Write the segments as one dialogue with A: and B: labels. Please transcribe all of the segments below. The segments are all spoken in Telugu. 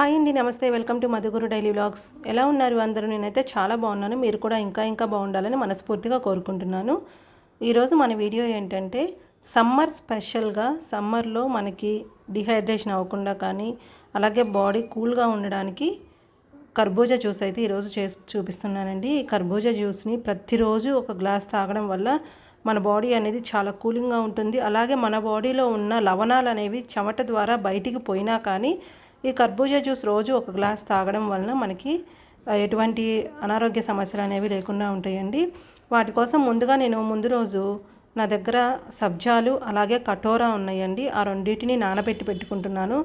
A: హాయ్ అండి నమస్తే. Welcome to Madhuguru daily vlogs. ఎలా ఉన్నారు అందరూ? నేనైతే చాలా బాగున్నాను. మీరు కూడా ఇంకా ఇంకా బాగుండాలని మనస్ఫూర్తిగా కోరుకుంటున్నాను. ఈరోజు మన వీడియో ఏంటంటే సమ్మర్ స్పెషల్గా సమ్మర్లో మనకి డిహైడ్రేషన్ అవ్వకుండా కానీ అలాగే బాడీ కూల్గా ఉండడానికి కర్బూజా జ్యూస్ అయితే ఈరోజు చేసి చూపిస్తున్నానండి. ఈ కర్బూజా జ్యూస్ని ప్రతిరోజు ఒక గ్లాస్ తాగడం వల్ల మన బాడీ అనేది చాలా కూలింగ్గా ఉంటుంది. అలాగే మన బాడీలో ఉన్న లవణాలు అనేవి చెమట ద్వారా బయటికి పోయినా కానీ ఈ కర్బూజా జ్యూస్ రోజు ఒక గ్లాస్ తాగడం వలన మనకి ఎటువంటి అనారోగ్య సమస్యలు అనేవి లేకుండా ఉంటాయండి. వాటి కోసం ముందుగా నేను ముందు రోజు నా దగ్గర సబ్జాలు అలాగే కటోరా ఉన్నాయండి. ఆ రెండింటిని నానబెట్టి పెట్టుకుంటున్నాను.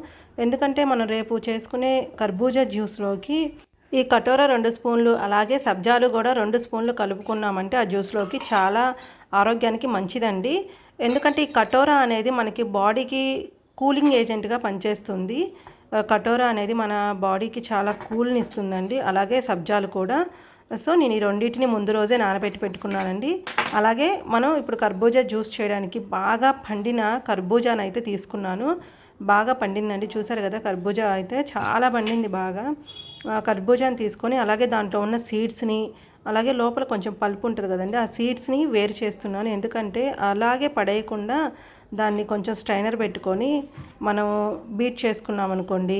A: ఎందుకంటే మనం రేపు చేసుకునే కర్బూజా జ్యూస్లోకి ఈ కటోరా రెండు స్పూన్లు అలాగే సబ్జాలు కూడా రెండు స్పూన్లు కలుపుకున్నామంటే ఆ జ్యూస్లోకి చాలా ఆరోగ్యానికి మంచిదండి. ఎందుకంటే ఈ కటోరా అనేది మనకి బాడీకి కూలింగ్ ఏజెంట్గా పనిచేస్తుంది. కటోరా అనేది మన బాడీకి చాలా కూల్ని ఇస్తుందండి. అలాగే సబ్జాలు కూడా. సో నేను ఈ రెండింటిని ముందు రోజే నానబెట్టి పెట్టుకున్నానండి. అలాగే మనం ఇప్పుడు కర్బూజా జ్యూస్ చేయడానికి బాగా పండిన కర్బూజాను అయితే తీసుకున్నాను. బాగా పండిందండి. చూసారు కదా కర్బూజా అయితే చాలా పండింది బాగా. కర్బూజాని తీసుకొని అలాగే దాంట్లో ఉన్న సీడ్స్ని అలాగే లోపల కొంచెం పల్పు ఉంటుంది కదండి ఆ సీడ్స్ని వేరు చేస్తున్నాను. ఎందుకంటే అలాగే పడేయకుండా దాన్ని కొంచెం స్ట్రైనర్ పెట్టుకొని మనం బీట్ చేసుకున్నాం అనుకోండి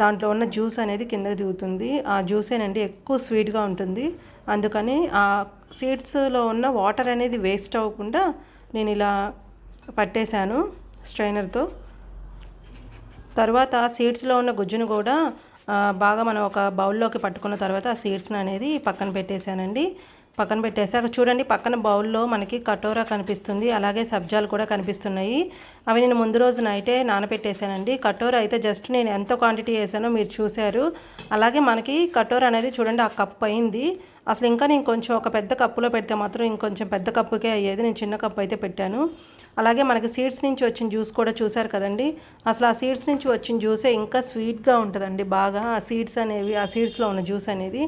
A: దాంట్లో ఉన్న జ్యూస్ అనేది కిందకి దిగుతుంది. ఆ జ్యూసేనండి ఎక్కువ స్వీట్గా ఉంటుంది. అందుకని ఆ సీడ్స్లో ఉన్న వాటర్ అనేది వేస్ట్ అవ్వకుండా నేను ఇలా పట్టేశాను స్ట్రైనర్తో. తర్వాత సీడ్స్లో ఉన్న గుజ్జును కూడా బాగా మనం ఒక బౌల్లోకి పట్టుకున్న తర్వాత ఆ సీడ్స్ని అనేది పక్కన పెట్టేశానండి. పక్కన పెట్టేసాక చూడండి పక్కన బౌల్లో మనకి కటోరా కనిపిస్తుంది అలాగే సబ్జాలు కూడా కనిపిస్తున్నాయి. అవి నేను ముందు రోజు నైటే నానబెట్టేశానండి. కటోరా అయితే జస్ట్ నేను ఎంత క్వాంటిటీ వేసానో మీరు చూశారు. అలాగే మనకి కటోరా అనేది చూడండి ఆ కప్ అయింది. అసలు ఇంకా నేను కొంచెం ఒక పెద్ద కప్పులో పెడితే మాత్రం ఇంకొంచెం పెద్ద కప్పుకే అయ్యేది. నేను చిన్న కప్పు అయితే పెట్టాను. అలాగే మనకి సీడ్స్ నుంచి వచ్చిన జ్యూస్ కూడా చూశారు కదండి. అసలు ఆ సీడ్స్ నుంచి వచ్చిన జ్యూసే ఇంకా స్వీట్గా ఉంటుందండి బాగా. ఆ సీడ్స్ అనేవి ఆ సీడ్స్లో ఉన్న జ్యూస్ అనేది.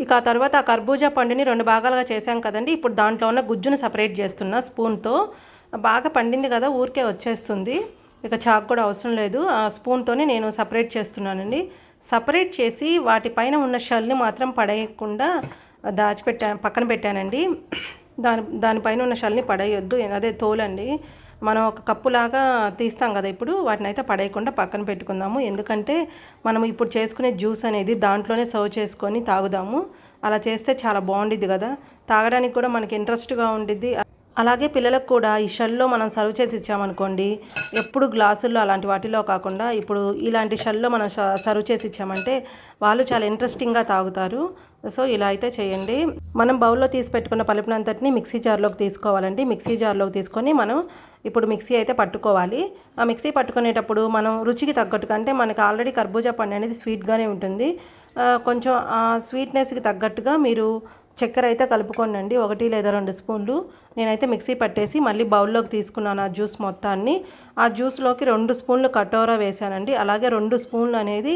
A: ఇక ఆ తర్వాత ఆ కర్బూజా పండుని రెండు భాగాలుగా చేశాం కదండి. ఇప్పుడు దాంట్లో ఉన్న గుజ్జును సపరేట్ చేస్తున్నా స్పూన్తో. బాగా పండింది కదా ఊరికే వచ్చేస్తుంది. ఇక చాకు కూడా అవసరం లేదు. ఆ స్పూన్తోనే నేను సపరేట్ చేస్తున్నానండి. సపరేట్ చేసి వాటిపైన ఉన్న షల్ని మాత్రం పడేయకుండా దాచిపెట్టా పక్కన పెట్టానండి. దాని దానిపైన ఉన్న షల్ని పడేయొద్దు. అదే తోలండి. మనం ఒక కప్పులాగా తీస్తాం కదా ఇప్పుడు వాటిని అయితే పడేయకుండా పక్కన పెట్టుకుందాము. ఎందుకంటే మనం ఇప్పుడు చేసుకునే జ్యూస్ అనేది దాంట్లోనే సర్వ్ చేసుకొని తాగుదాము. అలా చేస్తే చాలా బాగుండిద్ది కదా. తాగడానికి కూడా మనకి ఇంట్రెస్ట్గా ఉండిద్ది. అలాగే పిల్లలకు కూడా ఈ షల్లో మనం సర్వ్ చేసి ఇచ్చామనుకోండి ఎప్పుడు గ్లాసుల్లో అలాంటి వాటిలో కాకుండా ఇప్పుడు ఇలాంటి షల్లో మనం సర్వ్ చేసి ఇచ్చామంటే వాళ్ళు చాలా ఇంట్రెస్టింగ్గా తాగుతారు. సో ఇలా అయితే చేయండి. మనం బౌల్లో తీసి పెట్టుకున్న పలుపునంతటిని మిక్సీ జార్లోకి తీసుకోవాలండి. మిక్సీ జార్లోకి తీసుకొని మనం ఇప్పుడు మిక్సీ అయితే పట్టుకోవాలి. ఆ మిక్సీ పట్టుకునేటప్పుడు మనం రుచికి తగ్గట్టుగా అంటే మనకి ఆల్రెడీ కర్బూజా పండు అనేది స్వీట్గానే ఉంటుంది. కొంచెం ఆ స్వీట్నెస్కి తగ్గట్టుగా మీరు చక్కెర అయితే కలుపుకోండి ఒకటి లేదా రెండు స్పూన్లు. నేనైతే మిక్సీ పట్టేసి మళ్ళీ బౌల్లోకి తీసుకున్నాను ఆ జ్యూస్ మొత్తాన్ని. ఆ జ్యూస్లోకి రెండు స్పూన్లు కటోరా వేశానండి. అలాగే రెండు స్పూన్లు అనేది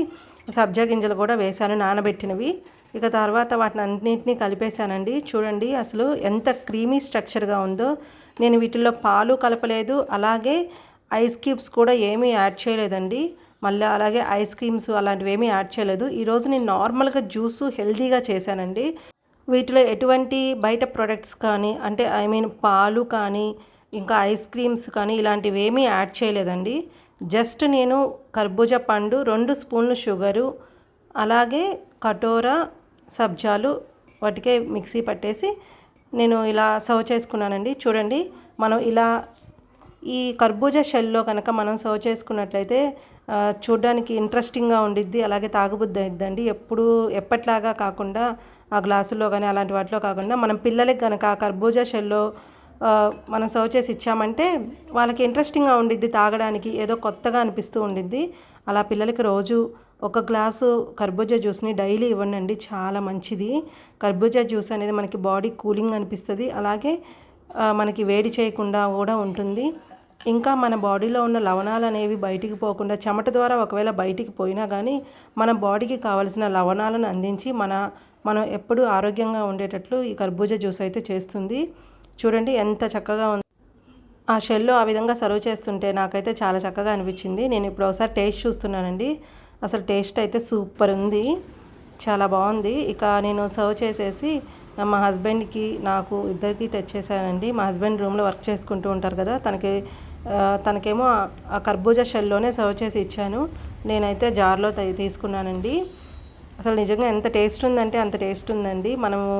A: సబ్జా గింజలు కూడా వేశాను నానబెట్టినవి. ఇక తర్వాత వాటిని అన్నింటినీ కలిపేశానండి. చూడండి అసలు ఎంత క్రీమీ స్ట్రక్చర్గా ఉందో. నేను వీటిల్లో పాలు కలపలేదు. అలాగే ఐస్ క్యూబ్స్ కూడా ఏమీ యాడ్ చేయలేదండి. మళ్ళీ అలాగే ఐస్ క్రీమ్స్ అలాంటివి ఏమీ యాడ్ చేయలేదు. ఈరోజు నేను నార్మల్గా జ్యూస్ హెల్తీగా చేశానండి. వీటిలో ఎటువంటి బయట ప్రొడక్ట్స్ కానీ అంటే ఐ మీన్ పాలు కానీ ఇంకా ఐస్ క్రీమ్స్ కానీ ఇలాంటివి ఏమీ యాడ్ చేయలేదండి. జస్ట్ నేను కర్బూజా పండు రెండు స్పూన్లు షుగరు అలాగే కటోరా సబ్జాలు వాటికే మిక్సీ పట్టేసి నేను ఇలా సర్వ్ చేసుకున్నానండి. చూడండి మనం ఇలా ఈ కర్బూజా షెల్లో కనుక మనం సర్వ్ చేసుకున్నట్లయితే చూడడానికి ఇంట్రెస్టింగ్గా ఉండిద్ది అలాగే తాగుబుద్ధి అయిద్దండి ఎప్పుడు ఎప్పట్లాగా కాకుండా ఆ గ్లాసుల్లో కానీ అలాంటి వాటిలో కాకుండా మనం పిల్లలకి కనుక ఆ కర్బూజా షెల్లో మనం సర్వ్ చేసి ఇచ్చామంటే వాళ్ళకి ఇంట్రెస్టింగ్గా ఉండిద్ది తాగడానికి ఏదో కొత్తగా అనిపిస్తూ ఉండిద్ది. అలా పిల్లలకి రోజు ఒక గ్లాసు కర్బూజా జ్యూస్ని డైలీ ఇవ్వండి చాలా మంచిది. కర్బూజా జ్యూస్ అనేది మనకి బాడీ కూలింగ్ అనిపిస్తుంది అలాగే మనకి వేడి చేయకుండా కూడా ఉంటుంది. ఇంకా మన బాడీలో ఉన్న లవణాలు అనేవి బయటికి పోకుండా చెమట ద్వారా ఒకవేళ బయటికి పోయినా కానీ మన బాడీకి కావలసిన లవణాలను అందించి మన మనం ఎప్పుడూ ఆరోగ్యంగా ఉండేటట్లు ఈ కర్బూజా జ్యూస్ అయితే చేస్తుంది. చూడండి ఎంత చక్కగా ఉంది. ఆ షెల్లో ఆ విధంగా సర్వ్ చేస్తుంటే నాకైతే చాలా చక్కగా అనిపించింది. నేను ఇప్పుడు ఒకసారి టేస్ట్ చూస్తున్నానండి. అసలు టేస్ట్ అయితే సూపర్ ఉంది. చాలా బాగుంది. ఇక నేను సర్వ్ చేసేసి మా హస్బెండ్కి నాకు ఇద్దరికి తెచ్చేసానండి. మా హస్బెండ్ రూమ్లో వర్క్ చేసుకుంటూ ఉంటారు కదా తనకి తనకేమో ఆ కర్బూజా షెల్లోనే సర్వ్ చేసి ఇచ్చాను. నేనైతే జార్లో తీసుకున్నానండి. అసలు నిజంగా ఎంత టేస్ట్ ఉందంటే అంత టేస్ట్ ఉందండి. మనము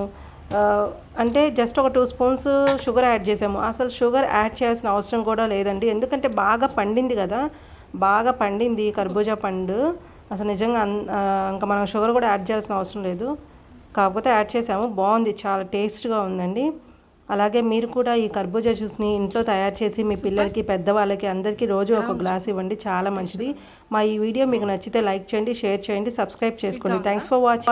A: అంటే జస్ట్ ఒక టూ స్పూన్స్ షుగర్ యాడ్ చేసాము. అసలు షుగర్ యాడ్ చేయాల్సిన అవసరం కూడా లేదండి. ఎందుకంటే బాగా పండింది కదా బాగా పండింది కర్బూజా పండు. అసలు నిజంగా ఇంకా మనం షుగర్ కూడా యాడ్ చేయాల్సిన అవసరం లేదు. కాకపోతే యాడ్ చేసాము. బాగుంది. చాలా టేస్ట్గా ఉందండి. అలాగే మీరు కూడా ఈ కర్బూజా జ్యూస్ని ఇంట్లో తయారు చేసి మీ పిల్లలకి పెద్దవాళ్ళకి అందరికీ రోజు ఒక గ్లాస్ ఇవ్వండి. చాలా మంచిది. మా ఈ వీడియో మీకు నచ్చితే లైక్ చేయండి షేర్ చేయండి సబ్స్క్రైబ్ చేసుకోండి. Thanks for watch